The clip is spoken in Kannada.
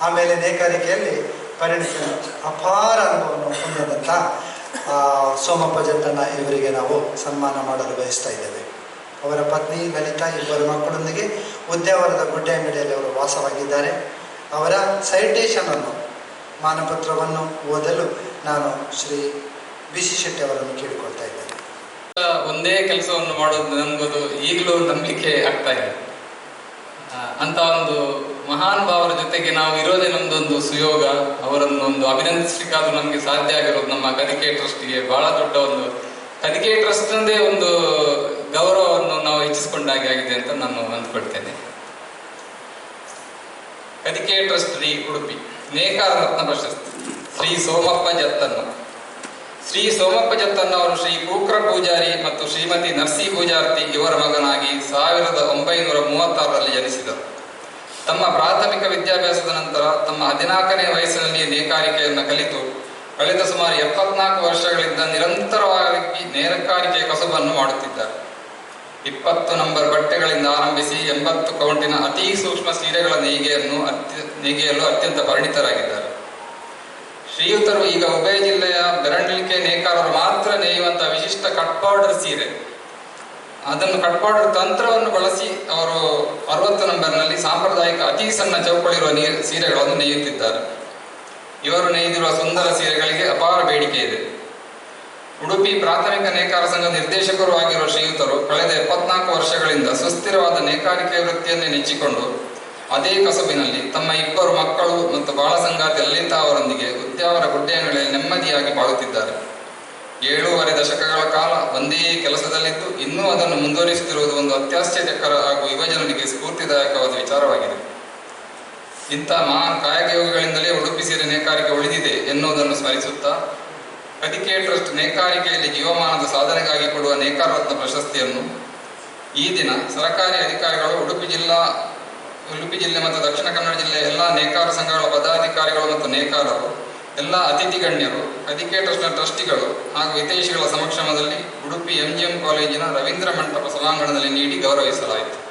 ಆಮೇಲೆ ನೇಕಾರಿಕೆಯಲ್ಲಿ ಪರಿಣಿತ ಅಪಾರ ಅನುಭವವನ್ನು ಹೊಂದಿದಂಥ ಆ, ಸೋಮಪ್ಪ ಜಟ್ಟಣ್ಣ ಇವರಿಗೆ ನಾವು ಸನ್ಮಾನ ಮಾಡಲು ಬಯಸ್ತಾ ಇದ್ದೇವೆ. ಅವರ ಪತ್ನಿ ಲಲಿತಾ ಇಬ್ಬರು ಮಕ್ಕಳೊಂದಿಗೆ ಉದ್ಯಾವರದ ಗುಡ್ಡೆಂಗಡಿಯಲ್ಲಿ ಅವರು ವಾಸವಾಗಿದ್ದಾರೆ. ಅವರ ಸೈಟೇಷನನ್ನು ಮಾನಪತ್ರವನ್ನು ಓದಲು ನಾನು ಶ್ರೀ ಬಿ ಸಿ ಶೆಟ್ಟಿ ಅವರನ್ನು ಕೇಳಿಕೊಳ್ತಾ ಇದ್ದೇನೆ. ಒಂದೇ ಕೆಲಸವನ್ನು ಮಾಡೋದು ನನ್ಗದು ಈಗಲೂ ನಂಬಿಕೆ ಆಗ್ತಾ ಇದೆ. ಅಂತ ಒಂದು ಮಹಾನ್ ಭಾವರ ಜೊತೆಗೆ ನಾವು ಇರೋದೇ ನಮ್ದೊಂದು ಸುಯೋಗ ಅವರನ್ನು ಒಂದು ಅಭಿನಂದಿಸಲಿಕ್ಕಾದ್ರೂ ನಮಗೆ ಸಾಧ್ಯ ಆಗಿರೋದು ನಮ್ಮ ಕದಿಕೆ ಟ್ರಸ್ಟ್ಗೆ ಬಹಳ ದೊಡ್ಡ ಒಂದು ಕದಿಕೆ ಟ್ರಸ್ಟ್ ಅಂದೇ ಒಂದು ಗೌರವವನ್ನು ನಾವು ಹೆಚ್ಚಿಸಿಕೊಂಡಾಗೆ ಆಗಿದೆ ಅಂತ ನಾನು ಅಂದ್ಕೊಳ್ತೇನೆ. ಕದಿಕೆ ಟ್ರಸ್ಟ್ ಶ್ರೀ ಉಡುಪಿ ನೇಕಾರ ರತ್ನ ಪ್ರಶಸ್ತಿ, ಶ್ರೀ ಸೋಮಪ್ಪ ಜತ್ತನ್ನ. ಶ್ರೀ ಸೋಮಪ್ಪ ಜತ್ತನ್ನ ಅವರು ಶ್ರೀ ಕೂಕ್ರ ಪೂಜಾರಿ ಮತ್ತು ಶ್ರೀಮತಿ ನರ್ಸಿ ಪೂಜಾರ್ತಿ ಇವರ ಮಗನಾಗಿ ಸಾವಿರದ ಒಂಬೈನೂರ ಮೂವತ್ತಾರರಲ್ಲಿ ಜನಿಸಿದರು. ತಮ್ಮ ಪ್ರಾಥಮಿಕ ವಿದ್ಯಾಭ್ಯಾಸದ ನಂತರ ತಮ್ಮ ಹದಿನಾಲ್ಕನೇ ವಯಸ್ಸಿನಲ್ಲಿ ನೇಕಾರಿಕೆಯನ್ನು ಕಲಿತು, ಕಳೆದ ಸುಮಾರು ಎಪ್ಪತ್ನಾಲ್ಕು ವರ್ಷಗಳಿಂದ ನಿರಂತರವಾಗಿ ನೇರಕಾರಿಕೆಯ ಕಸಬನ್ನು ಮಾಡುತ್ತಿದ್ದಾರೆ. ಇಪ್ಪತ್ತು ನಂಬರ್ ಬಟ್ಟೆಗಳಿಂದ ಆರಂಭಿಸಿ ಎಂಬತ್ತು ಕೌಂಟಿನ ಅತಿ ಸೂಕ್ಷ್ಮ ಸೀರೆಗಳ ನೇಯ್ಗೆಯನ್ನು ಅತ್ಯ ನೇಯ್ಗೆಯಲ್ಲೂ ಅತ್ಯಂತ ಪರಿಣಿತರಾಗಿದ್ದಾರೆ. ಶ್ರೀಯುತರು ಈಗ ಉಭಯ ಜಿಲ್ಲೆಯ ಬೆರಳಿಕೆ ನೇಕಾರರು ಮಾತ್ರ ನೇಯುವಂತಹ ವಿಶಿಷ್ಟ ಕಟ್ ಪೌಡರ್ ಸೀರೆ. ಅದನ್ನು ಕಟ್ ಬಾರ್ಡರ್ ತಂತ್ರವನ್ನು ಬಳಸಿ ಅವರು ಅರವತ್ತು ನಂಬರ್ನಲ್ಲಿ ಸಾಂಪ್ರದಾಯಿಕ ಅತಿ ಸಣ್ಣ ಚೌಕಳಿರುವ ನೀರು ಸೀರೆಗಳನ್ನು ನೇಯುತ್ತಿದ್ದಾರೆ. ಇವರು ನೇಯ್ದಿರುವ ಸುಂದರ ಸೀರೆಗಳಿಗೆ ಅಪಾರ ಬೇಡಿಕೆ ಇದೆ. ಉಡುಪಿ ಪ್ರಾಥಮಿಕ ನೇಕಾರ ಸಂಘ ನಿರ್ದೇಶಕರು ಆಗಿರುವ ಶ್ರೀಯುತರು ಕಳೆದ ಎಪ್ಪತ್ನಾಲ್ಕು ವರ್ಷಗಳಿಂದ ಸುಸ್ಥಿರವಾದ ನೇಕಾರಿಕೆ ವೃತ್ತಿಯನ್ನೇ ನೆಚ್ಚಿಕೊಂಡು ಅದೇ ಕಸುಬಿನಲ್ಲಿ ತಮ್ಮ ಇಬ್ಬರು ಮಕ್ಕಳು ಮತ್ತು ಬಾಳ ಸಂಗಾತಿ ಲಲಿತಾ ಅವರೊಂದಿಗೆ ಉದ್ಯಾವರ ಗುಡ್ಡೆಯಂಗಳಲ್ಲಿ ನೆಮ್ಮದಿಯಾಗಿ ಬಾಳುತ್ತಿದ್ದಾರೆ. ಏಳೂವರೆ ದಶಕಗಳ ಕಾಲ ಒಂದೇ ಕೆಲಸದಲ್ಲಿದ್ದು ಇನ್ನೂ ಅದನ್ನು ಮುಂದುವರಿಸುತ್ತಿರುವುದು ಒಂದು ಅತ್ಯಾಶ್ಚರ್ಯಕರ ಹಾಗೂ ಯುವಜನರಿಗೆ ಸ್ಫೂರ್ತಿದಾಯಕವಾದ ವಿಚಾರವಾಗಿದೆ. ಇಂಥ ಮಹಾನ್ ಕಾಯಕಯೋಗಗಳಿಂದಲೇ ಉಡುಪಿ ಸೀರೆ ನೇಕಾರಿಕೆ ಉಳಿದಿದೆ ಎನ್ನುವುದನ್ನು ಸ್ಮರಿಸುತ್ತಾ ಕದಿಕೆ ಟ್ರಸ್ಟ್ ನೇಕಾರಿಕೆಯಲ್ಲಿ ಜೀವಮಾನದ ಸಾಧನೆಗಾಗಿ ಕೊಡುವ ನೇಕಾರ ಪ್ರಶಸ್ತಿಯನ್ನು ಈ ದಿನ ಸರಕಾರಿ ಅಧಿಕಾರಿಗಳು ಉಡುಪಿ ಜಿಲ್ಲಾ, ಉಡುಪಿ ಜಿಲ್ಲೆ ಮತ್ತು ದಕ್ಷಿಣ ಕನ್ನಡ ಜಿಲ್ಲೆಯ ಎಲ್ಲ ನೇಕಾರ ಸಂಘಗಳ ಪದಾಧಿಕಾರಿಗಳು ಮತ್ತು ನೇಕಾರರು ಎಲ್ಲ ಅತಿಥಿ ಗಣ್ಯರು ಕದಿಕೆ ಟ್ರಸ್ಟ್ನ ಟ್ರಸ್ಟಿಗಳು ಹಾಗೂ ಹಿತೈಷಿಗಳ ಸಮಕ್ಷಮದಲ್ಲಿ ಉಡುಪಿ ಎಂಜಿಎಂ ಕಾಲೇಜಿನ ರವೀಂದ್ರ ಮಂಟಪ ಸಭಾಂಗಣದಲ್ಲಿ ನೀಡಿ ಗೌರವಿಸಲಾಯಿತು.